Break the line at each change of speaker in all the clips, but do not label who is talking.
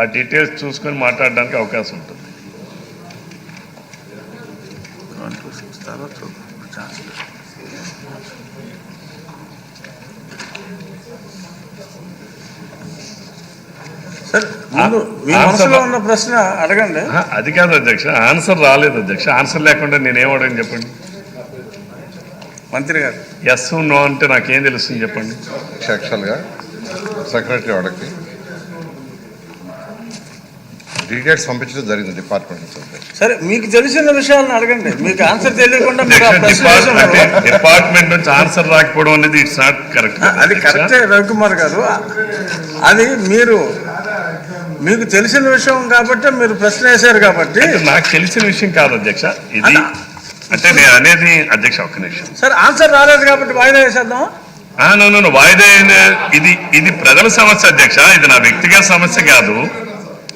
ఆ డీటెయిల్స్ చూసుకొని మాట్లాడడానికి అవకాశం ఉంటుంది.
ఉన్న ప్రశ్న అడగండి.
అది కాదు అధ్యక్ష ఆన్సర్ రాలేదు అధ్యక్ష. ఆన్సర్ లేకుండా నేనేం అడగని చెప్పండి?
మంత్రి గారు.
ఎస్ నో అంటే నాకేం తెలుస్తుంది చెప్పండి?
యాక్చువల్గా సెక్రటరీ వాడికి డీటెయిల్స్ పంపించడం జరిగింది డిపార్ట్మెంట్ నుంచి.
సరే మీకు తెలిసిన విషయాలను అడగండి. మీకు ఆన్సర్ తెలియకుండా
డిపార్ట్మెంట్ నుంచి ఆన్సర్ రాకపోవడం అనేది ఇట్స్ నాట్ కరెక్ట్
అది కరెక్టే రవికుమార్ గారు. అది మీరు మీకు తెలిసిన విషయం కాబట్టి మీరు ప్రశ్న వేశారు కాబట్టి.
నాకు తెలిసిన విషయం కాదు అధ్యక్ష. ఇది అంటే నేను అనేది అధ్యక్ష ఒక్క నిమిషం.
సరే ఆన్సర్ రాలేదు కాబట్టి వాయిదా వేసేద్దాం
వాయిదా అయిన- ఇది ఇది ప్రజల సమస్య అధ్యక్ష. ఇది నా వ్యక్తిగత సమస్య కాదు.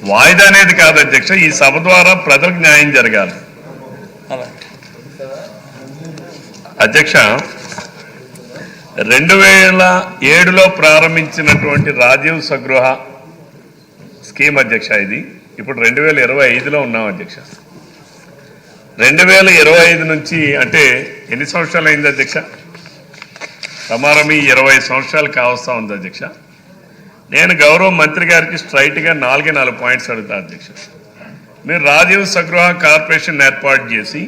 వాయిదా అనేది కాదు అధ్యక్ష ఈ సభ ద్వారా ప్రజలకు న్యాయం జరగాలి.
అలా.
అధ్యక్ష రెండు వేల ఏడులో ప్రారంభించినటువంటి రాజీవ్ స్వగృహ స్కీమ్ అధ్యక్ష ఇది. ఇప్పుడు రెండు వేల ఇరవై ఐదులో ఉన్నాం అధ్యక్ష. రెండు వేల ఇరవై ఐదు నుంచి అంటే ఎన్ని సంవత్సరాలు అయింది అధ్యక్ష? సమారమి ఇరవై సంవత్సరాలు కావస్తా ఉంది అధ్యక్ష. నేను గౌరవ మంత్రి గారికి స్ట్రైట్గా నాలుగే నాలుగు పాయింట్స్ అడుగుతా అధ్యక్ష. మీరు రాజీవ్ సగృహ కార్పొరేషన్ ఏర్పాటు చేసి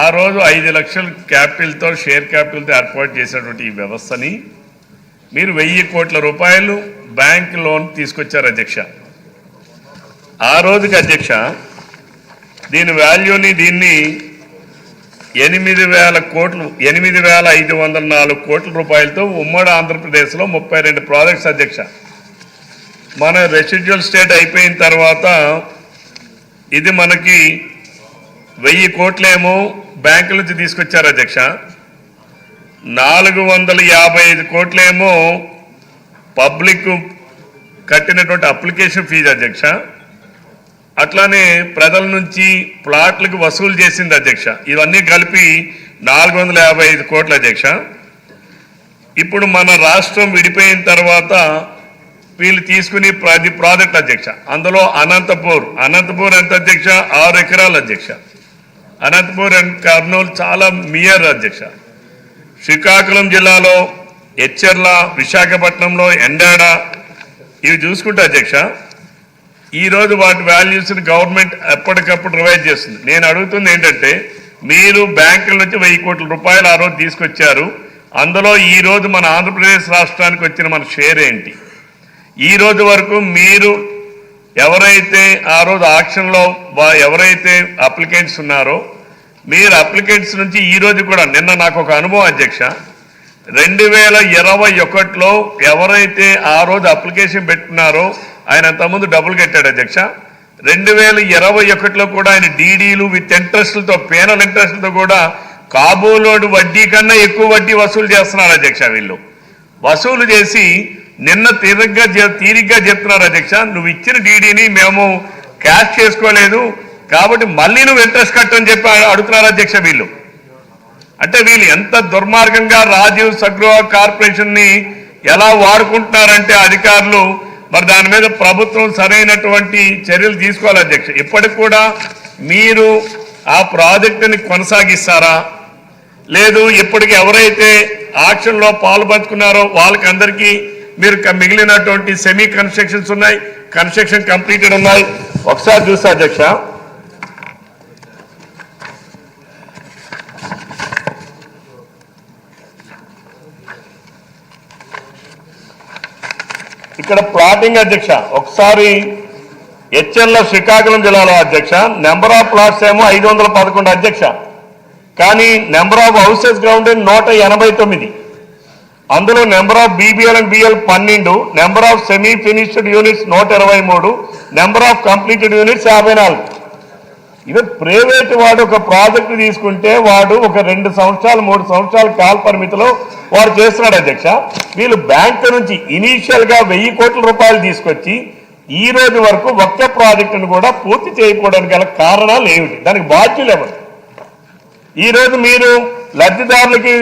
ఆ రోజు ఐదు లక్షల క్యాపిటల్తో షేర్ క్యాపిటల్తో ఏర్పాటు చేసినటువంటి ఈ వ్యవస్థని మీరు వెయ్యి కోట్ల రూపాయలు బ్యాంక్ లోన్ తీసుకొచ్చారు అధ్యక్ష. ఆ రోజుకి అధ్యక్ష దీని వాల్యూని దీన్ని ఎనిమిది వేల కోట్లు ఎనిమిది వేల ఐదు వందల నాలుగు కోట్ల రూపాయలతో ఉమ్మడి ఆంధ్రప్రదేశ్లో ముప్పై రెండు ప్రాజెక్ట్స్ అధ్యక్ష. మన రెసిడ్యువల్ స్టేట్ అయిపోయిన తర్వాత ఇది మనకి వెయ్యి కోట్లేమో బ్యాంకుల నుంచి తీసుకొచ్చారు అధ్యక్ష. నాలుగు వందల యాభై ఐదు కోట్లేమో పబ్లిక్ కట్టినటువంటి అప్లికేషన్ ఫీజు అధ్యక్ష. అట్లానే ప్రజల నుంచి ప్లాట్లకు వసూలు చేసింది అధ్యక్ష. ఇవన్నీ కలిపి నాలుగు వందల యాభై ఐదు కోట్ల అధ్యక్ష. ఇప్పుడు మన రాష్ట్రం విడిపోయిన తర్వాత వీళ్ళు తీసుకుని ప్రతి ప్రాజెక్ట్ అధ్యక్ష. అందులో అనంతపూర్. అనంతపూర్ ఎంత అధ్యక్ష? ఆరు ఎకరాల అధ్యక్ష. అనంతపూర్ అండ్ కర్నూలు చాలా మియర్ అధ్యక్ష. శ్రీకాకుళం జిల్లాలో ఎచ్చెర్ల విశాఖపట్నంలో ఎండాడ ఇవి చూసుకుంటే అధ్యక్ష. ఈ రోజు వాటి వాల్యూస్ని గవర్నమెంట్ ఎప్పటికప్పుడు రివైజ్ చేస్తుంది. నేను అడుగుతుంది ఏంటంటే మీరు బ్యాంకుల నుంచి వెయ్యి కోట్ల రూపాయలు ఆ రోజు తీసుకొచ్చారు. అందులో ఈ రోజు మన ఆంధ్రప్రదేశ్ రాష్ట్రానికి వచ్చిన మన షేర్ ఏంటి? ఈ రోజు వరకు మీరు ఎవరైతే ఆ రోజు ఆక్షన్లో ఎవరైతే అప్లికెంట్స్ ఉన్నారో మీరు అప్లికెంట్స్ నుంచి ఈ రోజు కూడా నిన్న నాకు ఒక అనుభవం అధ్యక్ష రెండు వేల ఇరవై ఒకటిలో ఎవరైతే ఆ రోజు అప్లికేషన్ పెట్టుకున్నారో ఆయన అంతకుముందు డబ్బులు కట్టాడు అధ్యక్ష. రెండు వేల ఇరవై ఒకటిలో కూడా ఆయన డీడీలు విత్ ఇంట్రెస్ట్లతో పేనల్ ఇంట్రెస్ట్లతో కూడా కాబోలోడు వడ్డీ కన్నా ఎక్కువ వడ్డీ వసూలు చేస్తున్నారు అధ్యక్ష వీళ్ళు. వసూలు చేసి నిన్న తీరిగ్గా తీరిగ్గా చెప్తున్నారు అధ్యక్ష. నువ్వు ఇచ్చిన డీడీని మేము క్యాష్ చేసుకోలేదు కాబట్టి మళ్ళీ నువ్వు ఇంట్రెస్ట్ కట్టని చెప్పి అడుగుతున్నారు అధ్యక్ష వీళ్ళు. అంటే వీళ్ళు ఎంత దుర్మార్గంగా రాజీవ్ సగృహ కార్పొరేషన్ని ఎలా వాడుకుంటున్నారంటే అధికారులు మరి దాని మీద ప్రభుత్వం సరైనటువంటి చర్యలు తీసుకోవాలి అధ్యక్ష. ఇప్పటికి కూడా మీరు ఆ ప్రాజెక్టుని కొనసాగిస్తారా? లేదు ఇప్పటికి ఎవరైతే ఆక్షన్లో పాల్పంచుకున్నారో వాళ్ళకి అందరికీ మీరు మిగిలినటువంటి సెమీ కన్స్ట్రక్షన్స్ ఉన్నాయి కన్స్ట్రక్షన్ కంప్లీటెడ్ ఉన్నాయి. ఒకసారి చూస్తా అధ్యక్ష. ఇక్కడ ప్లాటింగ్ అధ్యక్ష ఒకసారి హెచ్ఎల్ శ్రీకాకుళం జిల్లాలో అధ్యక్ష నెంబర్ ఆఫ్ ప్లాట్స్ ఏమో ఐదు వందల పదకొండు అధ్యక్ష. కానీ నెంబర్ ఆఫ్ హౌసెస్ గ్రౌండ్ నూట ఎనభై తొమ్మిది. అందులో number of BBL and BL పన్నెండు number of semi finished units నూట ఇరవై మూడు నెంబర్ ఆఫ్ కంప్లీటెడ్ యూనిట్స్ యాభై నాలుగు. ఇదే ప్రైవేట్ వాడు ఒక ప్రాజెక్ట్ తీసుకుంటే వాడు ఒక రెండు సంవత్సరాలు మూడు సంవత్సరాల కాల పరిమితిలో వాడు చేస్తున్నాడు అధ్యక్ష. వీళ్ళు బ్యాంకు నుంచి ఇనీషియల్గా వెయ్యి కోట్ల రూపాయలు తీసుకొచ్చి ఈ రోజు వరకు ఒక్క ప్రాజెక్టును కూడా పూర్తి చేయకపోవడానికి గల కారణాలు ఏమిటి? దానికి బాధ్యులు ఎవరు? ఈ రోజు మీరు లబ్ధిదారులకి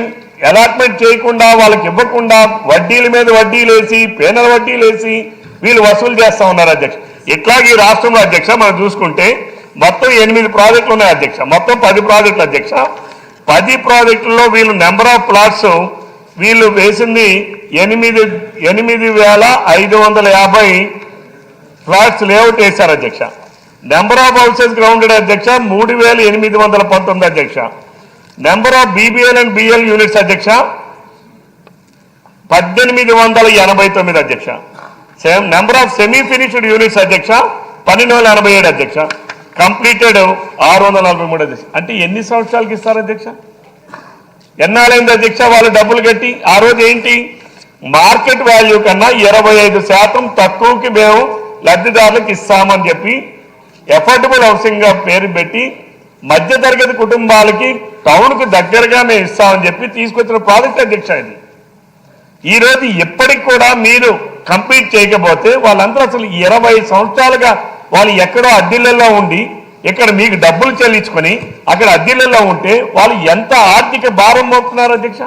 అలాట్మెంట్ చేయకుండా వాళ్ళకి ఇవ్వకుండా వడ్డీల మీద వడ్డీలు వేసి పేనల వడ్డీలు వేసి వీళ్ళు వసూలు చేస్తా ఉన్నారు అధ్యక్ష. ఇట్లాగే ఈ రాష్ట్రంలో అధ్యక్ష మనం చూసుకుంటే మొత్తం ఎనిమిది ప్రాజెక్టులు ఉన్నాయి అధ్యక్ష. మొత్తం పది ప్రాజెక్టులు అధ్యక్ష. పది ప్రాజెక్టుల్లో వీళ్ళు నెంబర్ ఆఫ్ ప్లాట్స్ వీళ్ళు వేసింది ఎనిమిది ఎనిమిది వేల ఐదు వందల యాభై ఫ్లాట్స్ లేఅవుట్ వేశారు అధ్యక్ష. నెంబర్ ఆఫ్ హౌసెస్ గ్రౌండెడ్ అధ్యక్ష మూడు వేల ఎనిమిది వందల పంతొమ్మిది అధ్యక్ష. Number of BBL and BL units అధ్యక్ష పద్దెనిమిది వందల ఎనభై తొమ్మిది అధ్యక్ష. Same number of semi finished units అధ్యక్ష పన్నెండు వందల ఎనభై ఏడు అధ్యక్ష. కంప్లీటెడ్ ఆరు వందల నలభై మూడు అధ్యక్ష. అంటే ఎన్ని సంవత్సరాలకి ఇస్తారు అధ్యక్ష? ఎన్నాళ్ళైంది అధ్యక్ష వాళ్ళు డబ్బులు కట్టి? ఆ రోజు ఏంటి? మార్కెట్ వాల్యూ కన్నా ఇరవై ఐదు శాతం తక్కువకి మేము లబ్ధిదారులకు ఇస్తామని చెప్పి ఎఫోర్డబుల్ హౌసింగ్గా పేరు పెట్టి మధ్యతరగతి కుటుంబాలకి టౌన్కు దగ్గరగా మేము ఇస్తామని చెప్పి తీసుకొచ్చిన ప్రాజెక్ట్ అధ్యక్ష ఇది. ఈరోజు ఎప్పటికి కూడా మీరు కంప్లీట్ చేయకపోతే వాళ్ళందరూ అసలు ఇరవై సంవత్సరాలుగా వాళ్ళు ఎక్కడో అద్దెలలో ఉండి ఇక్కడ మీకు డబ్బులు చెల్లించుకొని అక్కడ అద్దెలలో ఉంటే వాళ్ళు ఎంత ఆర్థిక భారం మోపుతున్నారు అధ్యక్ష?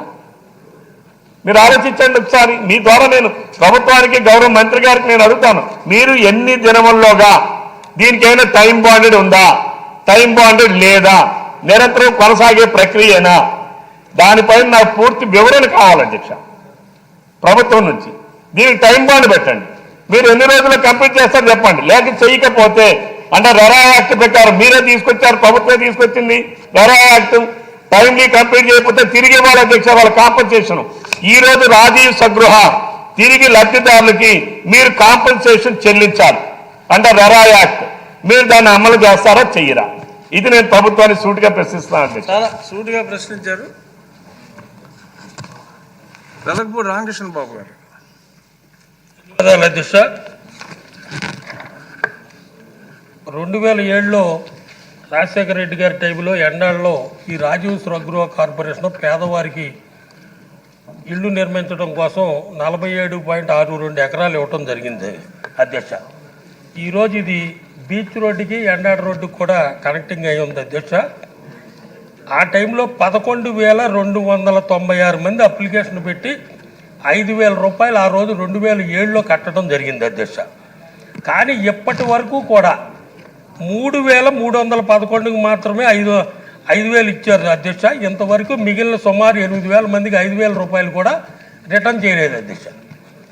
మీరు ఆలోచించండి ఒకసారి. మీ ద్వారా నేను ప్రభుత్వానికి గౌరవ మంత్రి గారికి నేను అడుగుతాను. మీరు ఎన్ని దినముల్లోగా దీనికైనా టైం బాండెడ్ ఉందా? టైం బాండెడ్ లేదా? నిరంతరం కొనసాగే ప్రక్రియనా? దానిపైన నాకు పూర్తి వివరణ కావాలి అధ్యక్ష. ప్రభుత్వం నుంచి దీనికి టైం బాండ్ పెట్టండి. మీరు ఎన్ని రోజుల్లో కంప్లీట్ చేస్తారో చెప్పండి. లేక చేయకపోతే అంటే రెరా యాక్ట్ ప్రకారం మీరే తీసుకొచ్చారు ప్రభుత్వమే తీసుకొచ్చింది రెరా యాక్ట్. టైంలీ కంప్లీట్ చేయకపోతే తిరిగి ఇవ్వాలి అధ్యక్ష వాళ్ళ కాంపన్సేషన్ ఈ రోజు రాజీవ్ సగృహ తిరిగి లబ్ధిదారులకి మీరు కాంపన్సేషన్ చెల్లించాలి. అంటే రెరా యాక్ట్. మీరు దాన్ని అమలు చేస్తారా చెయ్యరా? ఇది నేను ప్రభుత్వాన్ని సూటిగా ప్రశ్నిస్తున్నాను అధ్యక్ష.
చాలా సూటిగా ప్రశ్నించారు. వెలగపూడి రామకృష్ణ బాబు గారు.
ధన్యవాదాలు అధ్యక్ష రెండు వేల ఏడులో రాజశేఖర రెడ్డి గారి టైంలో ఎండాళ్ళలో ఈ రాజీవ్ స్వగృహ కార్పొరేషన్ పేదవారికి ఇల్లు నిర్మించడం కోసం నలభై ఏడు పాయింట్ ఆరు రెండు ఎకరాలు ఇవ్వటం జరిగింది అధ్యక్ష. ఈరోజు ఇది బీచ్ రోడ్డుకి ఎండాడ రోడ్డుకి కూడా కనెక్టింగ్ అయి ఉంది అధ్యక్ష. ఆ టైంలో పదకొండు వేల రెండు వందల తొంభై ఆరు మంది అప్లికేషన్ పెట్టి ఐదు వేల రూపాయలు ఆ రోజు రెండు వేల ఏడులో కట్టడం జరిగింది అధ్యక్ష. కానీ ఇప్పటి వరకు కూడా మూడు వేల మూడు వందల పదకొండుకి మాత్రమే ఐదు ఐదు వేలు ఇచ్చారు అధ్యక్ష. ఇంతవరకు మిగిలిన సుమారు ఎనిమిది వేల మందికి ఐదు వేల రూపాయలు కూడా రిటర్న్ చేయలేదు అధ్యక్ష.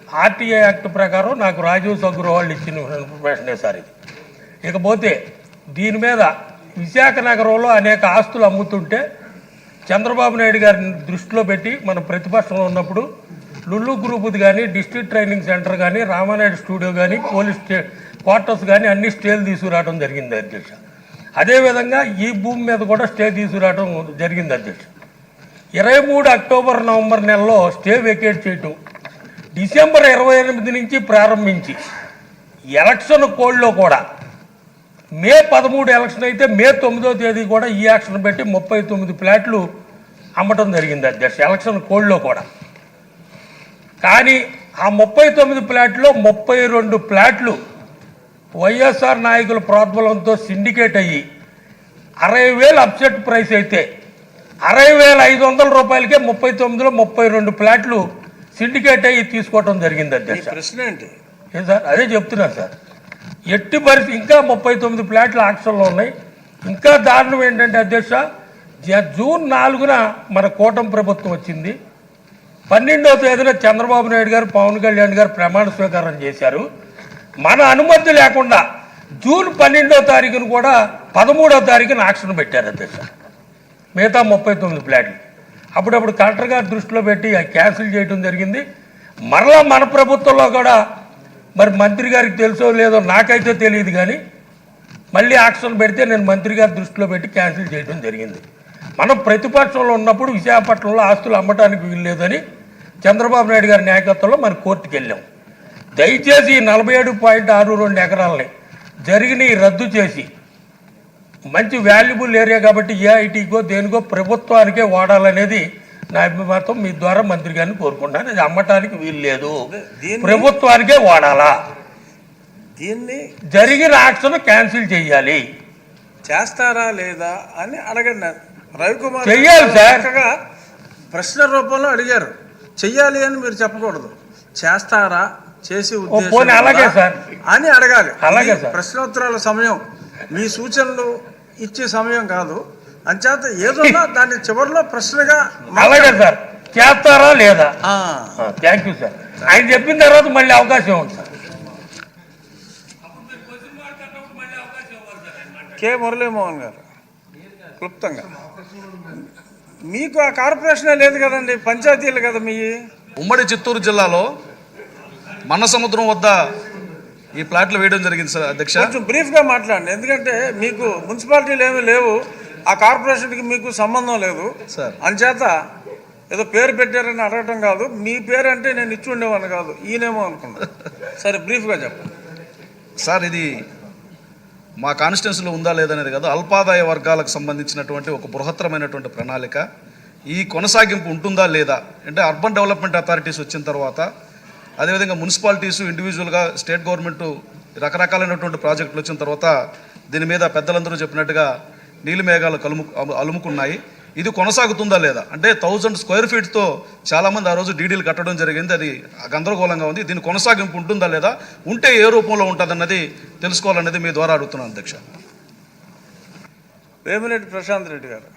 ఆర్టీఐ యాక్ట్ ప్రకారం నాకు రాజీవ్ సగృహ ఇచ్చిన ఇన్ఫర్మేషనే సార్ ఇది. ఇకపోతే దీని మీద విశాఖ నగరంలో అనేక ఆస్తులు అమ్ముతుంటే చంద్రబాబు నాయుడు గారిని దృష్టిలో పెట్టి మన ప్రతిపక్షంలో ఉన్నప్పుడు లుల్లు గ్రూపుది కానీ డిస్ట్రిక్ట్ ట్రైనింగ్ సెంటర్ కానీ రామానాయుడు స్టూడియో కానీ పోలీస్ స్టే క్వార్టర్స్ కానీ అన్ని స్టేలు తీసుకురావడం జరిగింది అధ్యక్ష. అదేవిధంగా ఈ భూమి మీద కూడా స్టే తీసుకురావడం జరిగింది అధ్యక్ష. ఇరవై మూడు అక్టోబర్ నవంబర్ నెలలో స్టే వెకేట్ చేయటం డిసెంబర్ ఇరవై ఎనిమిది నుంచి ప్రారంభించి ఎలక్షన్ కోడ్లో కూడా మే పదమూడు ఎలక్షన్ అయితే మే తొమ్మిదో తేదీ కూడా ఈ యాక్షన్ పెట్టి ముప్పై తొమ్మిది ప్లాట్లు అమ్మటం జరిగింది అధ్యక్ష ఎలక్షన్ కోడ్లో కూడా. కానీ ఆ ముప్పై తొమ్మిది ప్లాట్లో ముప్పై రెండు ప్లాట్లు వైఎస్ఆర్ నాయకుల ప్రోద్బలంతో సిండికేట్ అయ్యి అరవై వేలు అప్సెట్ ప్రైస్ అయితే అరవై వేల ఐదు వందల రూపాయలకే ముప్పై తొమ్మిదిలో ముప్పై రెండు ప్లాట్లు సిండికేట్ అయ్యి తీసుకోవటం జరిగింది అధ్యక్ష. ఏం సార్? అదే చెప్తున్నాను సార్. ఎట్టి పరిస్థితి ఇంకా ముప్పై తొమ్మిది ప్లాట్లు ఆక్షన్లో ఉన్నాయి. ఇంకా దారుణం ఏంటంటే అధ్యక్ష జూన్ నాలుగున మన కూటమి ప్రభుత్వం వచ్చింది. పన్నెండవ తేదీన చంద్రబాబు నాయుడు గారు పవన్ కళ్యాణ్ గారు ప్రమాణ స్వీకారం చేశారు. మన అనుమతి లేకుండా జూన్ పన్నెండో తారీఖున కూడా పదమూడవ తారీఖున ఆక్షన్ పెట్టారు అధ్యక్ష మిగతా ముప్పై తొమ్మిది ఫ్లాట్లు అప్పుడప్పుడు కలెక్టర్ గారు దృష్టిలో పెట్టి క్యాన్సిల్ చేయడం జరిగింది. మరలా మన ప్రభుత్వంలో కూడా మరి మంత్రి గారికి తెలుసో లేదో నాకైతే తెలియదు కానీ మళ్ళీ ఆక్షన్ పెడితే నేను మంత్రి గారి దృష్టిలో పెట్టి క్యాన్సిల్ చేయడం జరిగింది. మనం ప్రతిపక్షంలో ఉన్నప్పుడు విశాఖపట్నంలో ఆస్తులు అమ్మటానికి వీల్లేదని చంద్రబాబు నాయుడు గారి నాయకత్వంలో మన కోర్టుకు వెళ్ళాం. దయచేసి నలభై ఏడు పాయింట్ ఆరు రెండు ఎకరాలని జరిగిన రద్దు చేసి మంచి వాల్యుబుల్ ఏరియా కాబట్టి ఏఐటీకో దేనికో ప్రభుత్వానికే వాడాలనేది నా అభిమతం. మీ ద్వారా మంత్రి గారిని కోరుకుంటాను. అది అమ్మటానికి వీలు లేదు. ప్రభుత్వానికే వాడాలా?
దీన్ని
జరిగిన ఆక్షన్ క్యాన్సిల్ చేయాలి.
చేస్తారా లేదా అని అడగండి. రవికుమార్
చెయ్యాలి సార్.
ప్రశ్న రూపంలో అడిగారు. చెయ్యాలి అని మీరు చెప్పకూడదు. చేస్తారా? చేసి ఉద్దేశం
అలాగే? సార్.
అని అడగాలి.
అలాగే.
ప్రశ్నోత్తరాల సమయం మీ సూచనలు ఇచ్చే సమయం కాదు. అంచేత ఏదన్నా దాన్ని చివరిలో ప్రశ్నగా
అలాగే సార్. చేస్తారా లేదా? Thank you sir. ఆయన చెప్పిన తర్వాత మళ్ళీ అవకాశం ఉంది సార్.
కె మురళీమోహన్ గారు క్లుప్తంగా. మీకు ఆ కార్పొరేషనే లేదు కదండి పంచాయతీలు కదా మీ.
ఉమ్మడి చిత్తూరు జిల్లాలో మన సముద్రం వద్ద ఈ ప్లాట్లు వేయడం జరిగింది సార్ అధ్యక్ష.
కొంచెం బ్రీఫ్గా మాట్లాడండి ఎందుకంటే మీకు మున్సిపాలిటీలు ఏమీ లేవు ఆ కార్పొరేషన్కి మీకు సంబంధం లేదు.
సార్.
అంచేత ఏదో పేరు పెట్టారని అడగటం కాదు మీ పేరు అంటే నేను ఇచ్చి ఉండేవాడిని కాదు ఈయనేమో అనుకున్నా. సరే బ్రీఫ్గా చెప్పండి.
సార్ ఇది మా కాన్స్టిట్యున్సీలో ఉందా లేదనేది కాదు అల్పాదాయ వర్గాలకు సంబంధించినటువంటి ఒక బృహత్తరమైనటువంటి ప్రణాళిక. ఈ కొనసాగింపు ఉంటుందా లేదా? అంటే అర్బన్ డెవలప్మెంట్ అథారిటీస్ వచ్చిన తర్వాత అదేవిధంగా మున్సిపాలిటీస్ ఇండివిజువల్గా స్టేట్ గవర్నమెంట్ రకరకాలైనటువంటి ప్రాజెక్టులు వచ్చిన తర్వాత దీని మీద పెద్దలందరూ చెప్పినట్టుగా నీలి మేఘాలు కలుము అలుముకున్నాయి. ఇది కొనసాగుతుందా లేదా? అంటే థౌజండ్ స్క్వేర్ ఫీట్తో చాలామంది ఆ రోజు డీడీలు కట్టడం జరిగింది. అది గందరగోళంగా ఉంది. దీని కొనసాగింపు ఉంటుందా లేదా? ఉంటే ఏ రూపంలో ఉంటుందన్నది తెలుసుకోవాలన్నది మీ ద్వారా అడుగుతున్నాను అధ్యక్ష.
వేమిరెడ్డి ప్రశాంత్ రెడ్డి గారు.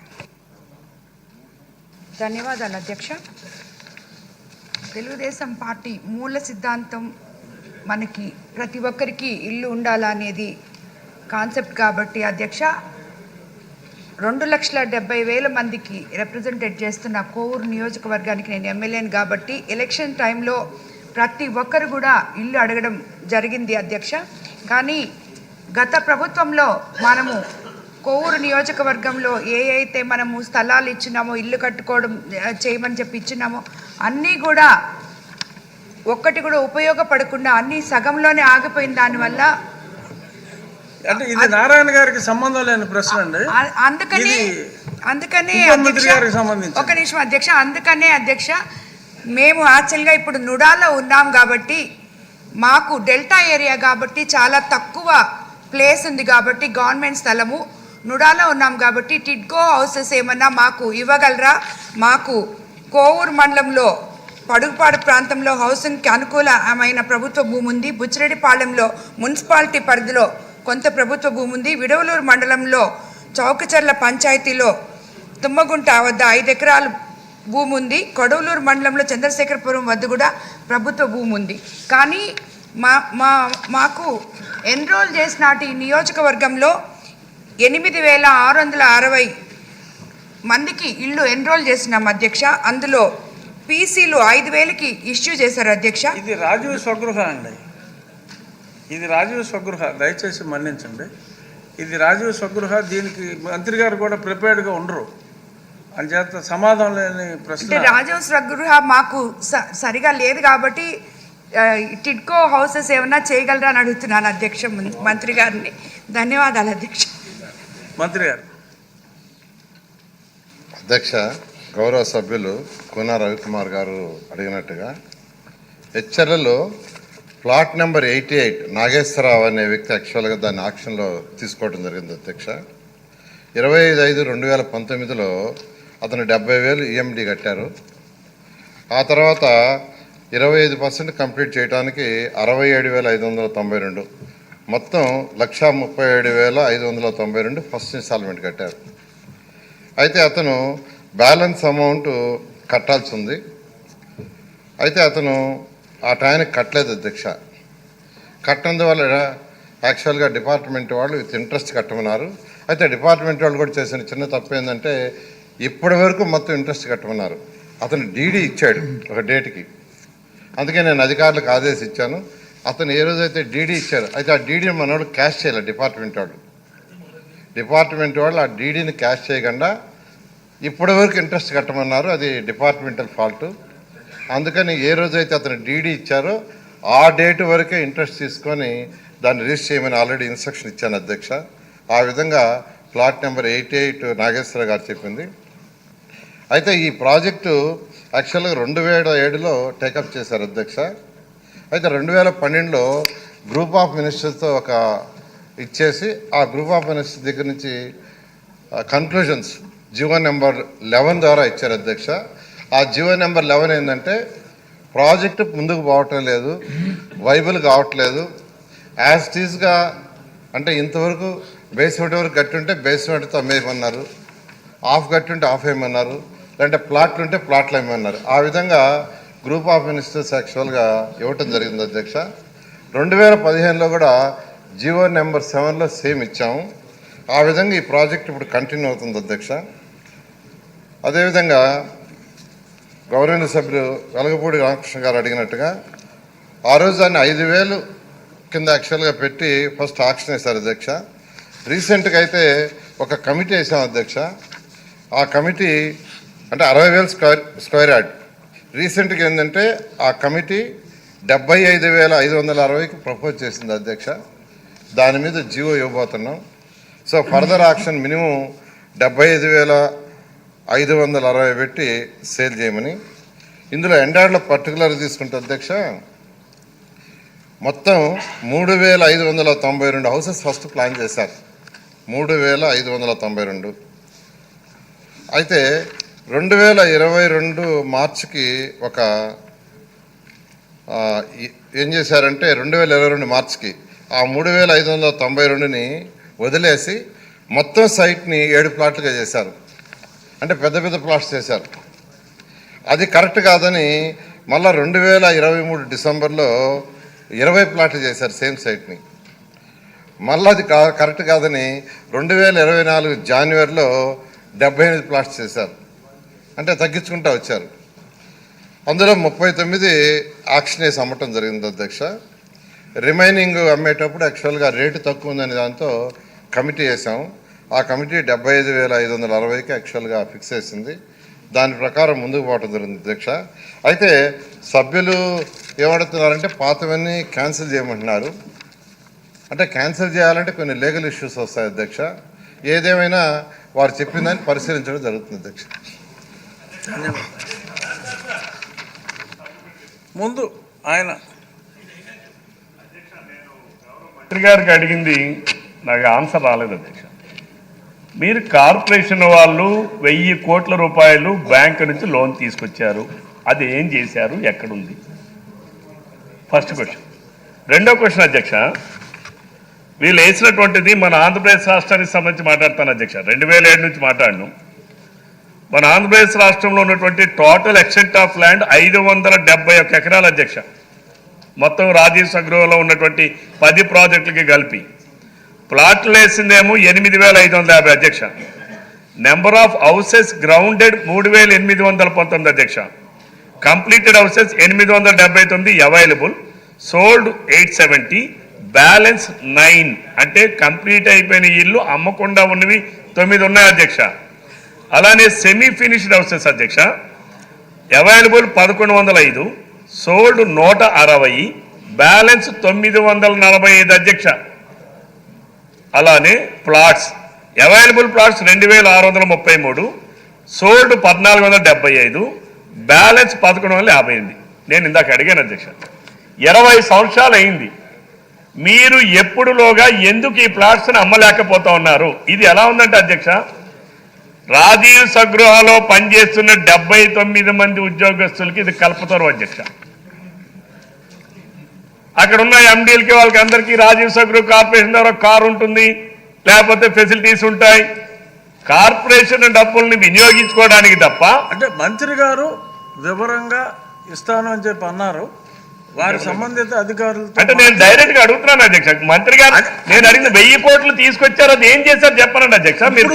ధన్యవాదాలు అధ్యక్ష. తెలుగుదేశం పార్టీ మూల సిద్ధాంతం మనకి ప్రతి ఒక్కరికి ఇల్లు ఉండాలా అనేది కాన్సెప్ట్ కాబట్టి అధ్యక్ష. రెండు లక్షల డెబ్బై వేల మందికి రిప్రజెంటేట్ చేస్తున్న కోవూరు నియోజకవర్గానికి నేను ఎమ్మెల్యేని కాబట్టి ఎలక్షన్ టైంలో ప్రతి ఒక్కరు కూడా ఇల్లు అడగడం జరిగింది అధ్యక్ష. కానీ గత ప్రభుత్వంలో మనము కోవూరు నియోజకవర్గంలో ఏ అయితే మనము స్థలాలు ఇచ్చినామో ఇల్లు కట్టుకోవడం చేయమని చెప్పి ఇచ్చినామో అన్నీ కూడా ఒక్కటి కూడా ఉపయోగపడకుండా అన్నీ సగంలోనే ఆగిపోయిన దానివల్ల
అంటే ఇది నారాయణ గారికి సంబంధం లేని ప్రశ్న అండి
అందుకని అందుకనే. ఒక నిమిషం అధ్యక్ష అందుకనే అధ్యక్ష మేము యాక్చువల్గా ఇప్పుడు నుడాలో ఉన్నాం కాబట్టి మాకు డెల్టా ఏరియా కాబట్టి చాలా తక్కువ ప్లేస్ ఉంది కాబట్టి గవర్నమెంట్ స్థలము నుడాలో ఉన్నాం కాబట్టి టిడ్కో హౌసెస్ ఏమన్నా మాకు ఇవ్వగలరా మాకు కోవూరు మండలంలో పడుగుపాడు ప్రాంతంలో హౌసింగ్కి అనుకూలమైన ప్రభుత్వ భూమి ఉంది బుచ్చిరెడ్డిపాళెంలో మున్సిపాలిటీ పరిధిలో కొంత ప్రభుత్వ భూమి ఉంది. విడవలూరు మండలంలో చౌకచర్ల పంచాయతీలో తుమ్మగుంట వద్ద ఐదు ఎకరాలు భూమి ఉంది. కొడవలూరు మండలంలో చంద్రశేఖరపురం వద్ద కూడా ప్రభుత్వ భూమి ఉంది. కానీ మా మా మాకు ఎన్రోల్ చేసినాటి నియోజకవర్గంలో ఎనిమిది వేల ఆరు వందల అరవై మందికి ఇల్లు ఎన్రోల్ చేసినాం అధ్యక్ష. అందులో పీసీలు ఐదు వేలకి ఇష్యూ చేశారు అధ్యక్ష.
ఇది రాజీవ్ స్వగృహం అండి. ఇది రాజీవ్ స్వగృహ దయచేసి మన్నించండి. ఇది రాజీవ్ స్వగృహ దీనికి మంత్రి గారు కూడా ప్రిపేర్డ్గా ఉండరు. అంచేత సమాధానం లేని ప్రశ్న.
రాజవంశ గృహ మాకు స- సరిగా లేదు కాబట్టి టిడ్కో హౌసెస్ ఏమన్నా చేయగలరా అని అడుగుతున్నాను అధ్యక్ష మం- మంత్రి గారిని. ధన్యవాదాలు అధ్యక్ష.
మంత్రి గారు.
అధ్యక్ష గౌరవ సభ్యులు కోన రవికుమార్ గారు అడిగినట్టుగా హెచ్ఎల్ఏలో plot number eighty eight Nageswararao అనే వ్యక్తి యాక్చువల్గా దాన్ని ఆక్షన్లో తీసుకోవడం జరిగింది అధ్యక్ష. ఇరవై ఐదు ఐదు రెండు వేల పంతొమ్మిదిలో అతను డెబ్బై వేలు ఈఎండి కట్టారు. ఆ తర్వాత ఇరవై ఐదు పర్సెంట్ కంప్లీట్ చేయడానికి అరవై ఏడు వేల ఐదు వందల తొంభై రెండు. మొత్తం లక్షా ముప్పై ఏడు వేల ఐదు వందల తొంభై రెండు ఫస్ట్ ఇన్స్టాల్మెంట్ కట్టారు. అయితే అతను బ్యాలెన్స్ అమౌంట్ కట్టాల్సి ఉంది. అయితే అతను ఆ టైంకి కట్టలేదు అధ్యక్ష. కట్టనందువల్ల యాక్చువల్గా డిపార్ట్మెంట్ వాళ్ళు విత్ ఇంట్రెస్ట్ కట్టమన్నారు. అయితే డిపార్ట్మెంట్ వాళ్ళు కూడా చేసిన చిన్న తప్పు ఏంటంటే ఇప్పటి వరకు మొత్తం ఇంట్రెస్ట్ కట్టమన్నారు. అతను డీడీ ఇచ్చాడు ఒక డేట్కి. అందుకే నేను అధికారులకు ఆదేశం ఇచ్చాను. అతను ఏ రోజైతే డీడీ ఇచ్చారు అయితే ఆ డీడీని మనోడు క్యాష్ చేయాలి డిపార్ట్మెంట్ వాళ్ళు. డిపార్ట్మెంట్ వాళ్ళు ఆ డీడీని క్యాష్ చేయకుండా ఇప్పటి వరకు ఇంట్రెస్ట్ కట్టమన్నారు. అది డిపార్ట్మెంటల్ ఫాల్ట్. అందుకని ఏ రోజైతే అతను డీడీ ఇచ్చారో ఆ డేట్ వరకే ఇంట్రెస్ట్ తీసుకొని దాన్ని రిజిస్టర్ చేయమని ఆల్రెడీ ఇన్స్ట్రక్షన్ ఇచ్చాను అధ్యక్ష. ఆ విధంగా plot number eighty eight Nageswara గారు చెప్పింది. అయితే ఈ ప్రాజెక్టు యాక్చువల్గా రెండు వేల ఏడులో టేకప్ చేశారు అధ్యక్ష. అయితే రెండు వేల పన్నెండులో గ్రూప్ ఆఫ్ మినిస్టర్స్తో ఒక ఇచ్చేసి ఆ గ్రూప్ ఆఫ్ మినిస్టర్స్ దగ్గర నుంచి కన్క్లూజన్స్ జీవో నెంబర్ లెవెన్ ద్వారా ఇచ్చారు అధ్యక్ష. ఆ జీవో నెంబర్ లెవెన్ ఏంటంటే ప్రాజెక్టు ముందుకు పోవటం లేదు వైబుల్ కావట్లేదు. యాజ్ టీజ్గా అంటే ఇంతవరకు బేస్మెంట్ వరకు గట్టి ఉంటే బేస్మెంట్తో అమ్మేయమన్నారు. ఆఫ్ గట్టి ఉంటే ఆఫ్ వేయమన్నారు లేదంటే ప్లాట్లు ఉంటే ప్లాట్లు వేయమన్నారు ఆ విధంగా గ్రూప్ ఆఫ్ మినిస్టర్స్ యాక్చువల్గా ఇవ్వటం జరిగింది అధ్యక్ష. రెండు వేల పదిహేనులో కూడా జియో నెంబర్ సెవెన్లో సేమ్ ఇచ్చాము. ఆ విధంగా ఈ ప్రాజెక్ట్ ఇప్పుడు కంటిన్యూ అవుతుంది అధ్యక్ష. అదేవిధంగా గౌరవనీయ సభ్యులు వెలగపూడి రామకృష్ణ గారు అడిగినట్టుగా ఆ రోజు దాన్ని ఐదు వేలు కింద యాక్చువల్గా పెట్టి ఫస్ట్ ఆక్షన్ వేశారు అధ్యక్ష. రీసెంట్గా అయితే ఒక కమిటీ వేసాం అధ్యక్ష. ఆ కమిటీ అంటే అరవై వేలు స్క్వేర్ స్క్వేర్ యార్డ్ రీసెంట్గా ఏంటంటే ఆ కమిటీ డెబ్బై ఐదు వేల ఐదు వందల అరవైకి ప్రపోజ్ చేసింది అధ్యక్ష. దాని మీద జీవో ఇవ్వబోతున్నాం. సో ఫర్దర్ ఆక్షన్ మినిమం డెబ్బై ఐదు వేల ఐదు వందల అరవై పెట్టి సేల్ చేయమని. ఇందులో ఎండాడ్లో పర్టికులర్ తీసుకుంటే అధ్యక్ష మొత్తం మూడు వేల ఐదు వందల తొంభై రెండు హౌసెస్ ఫస్ట్ ప్లాన్ చేశారు. మూడు వేల ఐదు వందల తొంభై రెండు. అయితే రెండు వేల ఇరవై రెండు మార్చికి ఒక ఏం చేశారంటే రెండు వేల ఇరవై రెండు మార్చికి ఆ మూడు వేల ఐదు వందల తొంభై రెండుని వదిలేసి మొత్తం సైట్ని ఏడు ప్లాట్లుగా చేశారు. అంటే పెద్ద పెద్ద ప్లాట్స్ చేశారు. అది కరెక్ట్ కాదని మళ్ళీ రెండు వేల ఇరవై మూడు డిసెంబర్లో ఇరవై ప్లాట్లు చేశారు సేమ్ సైట్ని మళ్ళీ అది కా కరెక్ట్ కాదని రెండు వేల ఇరవై నాలుగు జనవరిలో డెబ్బై ఎనిమిది ప్లాట్స్ చేశారు. అంటే తగ్గించుకుంటూ వచ్చారు. అందులో ముప్పై తొమ్మిది ఆక్షనేస్ అమ్మటం జరిగింది అధ్యక్ష. రిమైనింగ్ అమ్మేటప్పుడు యాక్చువల్గా రేటు తక్కువ ఉందనే దాంతో కమిటీ వేసాము ఆ కమిటీ డెబ్బై ఐదు వేల ఐదు వందల అరవైకి యాక్చువల్గా ఫిక్స్ చేసింది. దాని ప్రకారం ముందుకు పోవటం జరిగింది అధ్యక్ష అయితే సభ్యులు ఏమడుతున్నారంటే పాతవన్నీ క్యాన్సిల్ చేయమంటున్నారు. అంటే క్యాన్సిల్ చేయాలంటే కొన్ని లీగల్ ఇష్యూస్ వస్తాయి అధ్యక్ష ఏదేమైనా వారు చెప్పిన దాన్ని పరిశీలించడం జరుగుతుంది అధ్యక్ష
ముందు ఆయన
మంత్రి గారికి అడిగింది నాకు ఆన్సర్ రాలేదు అధ్యక్ష మీరు కార్పొరేషన్ వాళ్ళు వెయ్యి కోట్ల రూపాయలు బ్యాంకు నుంచి లోన్ తీసుకొచ్చారు. అది ఏం చేశారు? ఎక్కడుంది? ఫస్ట్ క్వశ్చన్ రెండో క్వశ్చన్ అధ్యక్ష. వీళ్ళు వేసినటువంటిది మన ఆంధ్రప్రదేశ్ రాష్ట్రానికి సంబంధించి మాట్లాడతాను అధ్యక్ష. రెండు వేల ఏడు నుంచి మాట్లాడను. మన ఆంధ్రప్రదేశ్ రాష్ట్రంలో ఉన్నటువంటి టోటల్ ఎక్స్టెంట్ ఆఫ్ ల్యాండ్ ఐదు వందల డెబ్బై ఒక్క ఎకరాల అధ్యక్ష. మొత్తం రాజీవ్ సగ్రహంలో ఉన్నటువంటి పది ప్రాజెక్టులకి కలిపి. ప్లాట్లు వేసిందేమో ఎనిమిది వేల ఐదు వందల యాభై అధ్యక్ష. నెంబర్ ఆఫ్ హౌసెస్ గ్రౌండెడ్ మూడు వేల ఎనిమిది వందల పంతొమ్మిది అధ్యక్ష. కంప్లీటెడ్ హౌసెస్ ఎనిమిది వందల డెబ్బై తొమ్మిది available sold eight seventy balance nine అంటే కంప్లీట్ అయిపోయిన ఇల్లు అమ్మకుండా ఉన్నవి తొమ్మిది ఉన్నాయి అధ్యక్ష. అలానే సెమీ ఫినిష్డ్ హౌసెస్ అధ్యక్ష. అవైలబుల్ పదకొండు వందల ఐదు సోల్డ్ నూట అరవై బ్యాలెన్స్ తొమ్మిది వందల నలభై ఐదు అధ్యక్ష. అలానే ప్లాట్స్ అవైలబుల్ ప్లాట్స్ రెండు వేల ఆరు వందల ముప్పై మూడు సోల్డ్ పద్నాలుగు వందల డెబ్బై ఐదు బ్యాలెన్స్ పదకొండు వందల యాభై ఎనిమిది. నేను ఇందాక అడిగాను అధ్యక్ష ఇరవై సంవత్సరాలు అయింది. మీరు ఎప్పుడులోగా ఎందుకు ఈ ప్లాట్స్ని అమ్మలేకపోతా ఉన్నారు? ఇది ఎలా ఉందంటే అధ్యక్ష రాజీవ్ సగృహలో పనిచేస్తున్న డెబ్బై తొమ్మిది మంది ఉద్యోగస్తులకి ఇది కల్పతరు అధ్యక్ష. అక్కడ ఉన్న ఎండీలకి వాళ్ళకి అందరికీ రాజీవ్ సగృహ కార్పొరేషన్ ద్వారా కారు ఉంటుంది లేకపోతే ఫెసిలిటీస్ ఉంటాయి. కార్పొరేషన్ డబ్బుల్ని వినియోగించుకోవడానికి తప్ప
అంటే మంత్రి గారు వివరంగా ఇస్తాను అని చెప్పి అన్నారు. వారి సంబంధిత అధికారులతో
అంటే నేను డైరెక్ట్గా అడుగుతున్నాను అధ్యక్ష. మంత్రి గారు నేను అడిగిన వెయ్యి కోట్లు తీసుకొచ్చారు అది ఏం చేశారు చెప్పనండి అధ్యక్ష? మీరు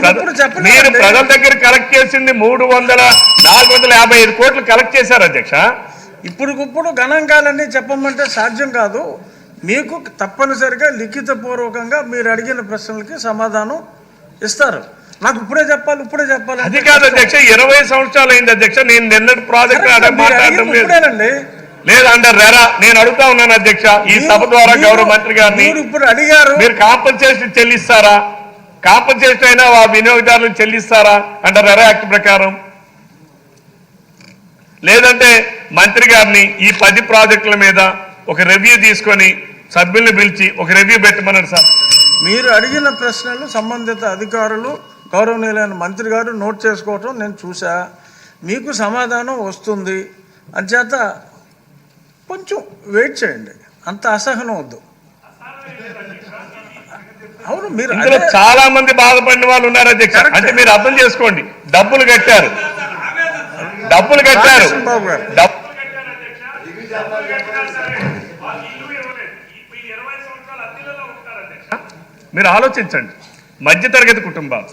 మీరు. ప్రజల దగ్గర కలెక్ట్ చేసింది మూడు వందల నాలుగు వందల యాభై ఐదు కోట్లు కలెక్ట్ చేశారు అధ్యక్ష.
ఇప్పుడుకిప్పుడు గణాంకాలన్నీ చెప్పమంటే సాధ్యం కాదు. మీకు తప్పనిసరిగా లిఖితపూర్వకంగా మీరు అడిగిన ప్రశ్నలకి సమాధానం ఇస్తారు. నాకు ఇప్పుడే చెప్పాలి ఇప్పుడే చెప్పాలి
అది కాదు అధ్యక్ష ఇరవై సంవత్సరాలు అయింది అధ్యక్ష నేను నిన్నటి ప్రాజెక్ట్ మాట్లాడడం లేదు.
ఇప్పుడేనండి.
లేదంటే రెరా నేను అడుగుతా ఉన్నాను అధ్యక్ష ఈ సభ ద్వారా గౌరవ మంత్రి గారిని.
మీరు ఇప్పుడు అడిగారు.
మీరు కాంపన్సేషన్ చెల్లిస్తారా? కాంపన్సేషన్ అయినా ఆ వినియోగదారులకు చెల్లిస్తారా? అంటే రెరా యాక్ట్ ప్రకారం. లేదంటే మంత్రి గారిని ఈ పది ప్రాజెక్టుల మీద ఒక రివ్యూ తీసుకొని సభ్యుల్ని పిలిచి ఒక రివ్యూ పెట్టమన్నారు సార్.
మీరు అడిగిన ప్రశ్నలు సంబంధిత అధికారులు గౌరవనీయులైన మంత్రి గారు నోట్ చేసుకోవటం నేను చూసా మీకు సమాధానం వస్తుంది. అంచేత కొంచెం వెయిట్ చేయండి. అంత అసహనం వద్దు. అవును మీరు
ఇందులో చాలా మంది బాధపడిన వాళ్ళు ఉన్నారు అధ్యక్ష. అంటే మీరు అర్థం చేసుకోండి. డబ్బులు కట్టారు. డబ్బులు కట్టారు. మీరు ఆలోచించండి. మధ్యతరగతి కుటుంబాలు.